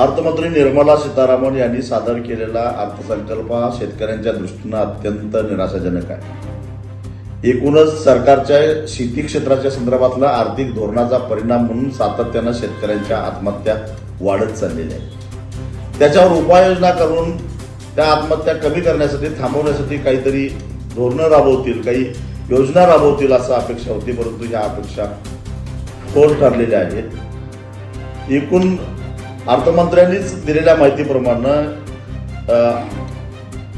अर्थमंत्री निर्मला सीतारामन यांनी सादर केलेला अर्थसंकल्प हा शेतकऱ्यांच्या दृष्टीनं अत्यंत निराशाजनक आहे. एकूणच सरकारच्या शेती क्षेत्राच्या संदर्भातला आर्थिक धोरणाचा परिणाम म्हणून सातत्यानं शेतकऱ्यांच्या आत्महत्या वाढत चाललेल्या आहेत त्याच्यावर उपाययोजना करून त्या आत्महत्या कमी करण्यासाठी थांबवण्यासाठी काहीतरी धोरणं राबवतील काही योजना राबवतील असं अपेक्षा होती परंतु ह्या अपेक्षा खोल ठरलेल्या आहेत. एकूण अर्थमंत्र्यांनीच दिलेल्या माहितीप्रमाणे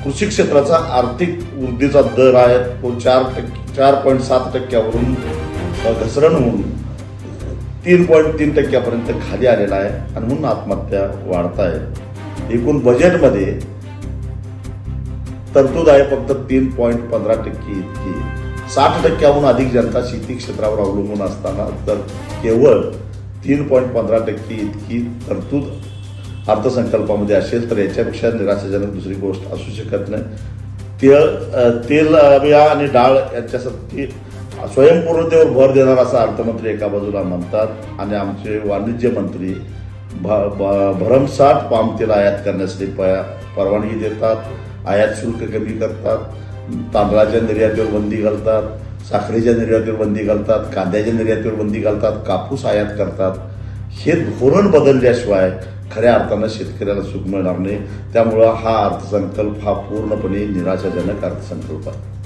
कृषी क्षेत्राचा आर्थिक वृद्धीचा दर आहे तो चार टक्के चार पॉईंट सात टक्क्यावरून घसरण होऊन तीन पॉईंट तीन टक्क्यापर्यंत खाली आलेला आहे आणि म्हणून आत्महत्या वाढत आहे. एकूण बजेटमध्ये तरतूद आहे फक्त तीन पॉईंट पंधरा टक्के इतकी. साठ टक्क्याहून अधिक जनता शेती क्षेत्रावर अवलंबून असताना तर केवळ तीन पॉईंट पंधरा टक्के इतकी तरतूद अर्थसंकल्पामध्ये असेल तर याच्यापेक्षा निराशाजनक दुसरी गोष्ट असू शकत नाही. तेल तेल बिया आणि डाळ यांच्यासाठी स्वयंपूर्णतेवर भर देणार असं अर्थमंत्री एका बाजूला म्हणतात आणि आमचे वाणिज्य मंत्री भ- भरमसाठ पाम तेल आयात करण्यासाठी प- परवानगी देतात आयात शुल्क कमी करतात तांदळाच्या निर्यातीवर बंदी घालतात साखरेच्या निर्यातीवर बंदी घालतात कांद्याच्या निर्यातीवर बंदी घालतात कापूस आयात करतात. हे धोरण बदलल्याशिवाय खऱ्या अर्थानं शेतकऱ्याला सुख मिळणार नाही. त्यामुळं हा अर्थसंकल्प हा पूर्णपणे निराशाजनक अर्थसंकल्प आहे.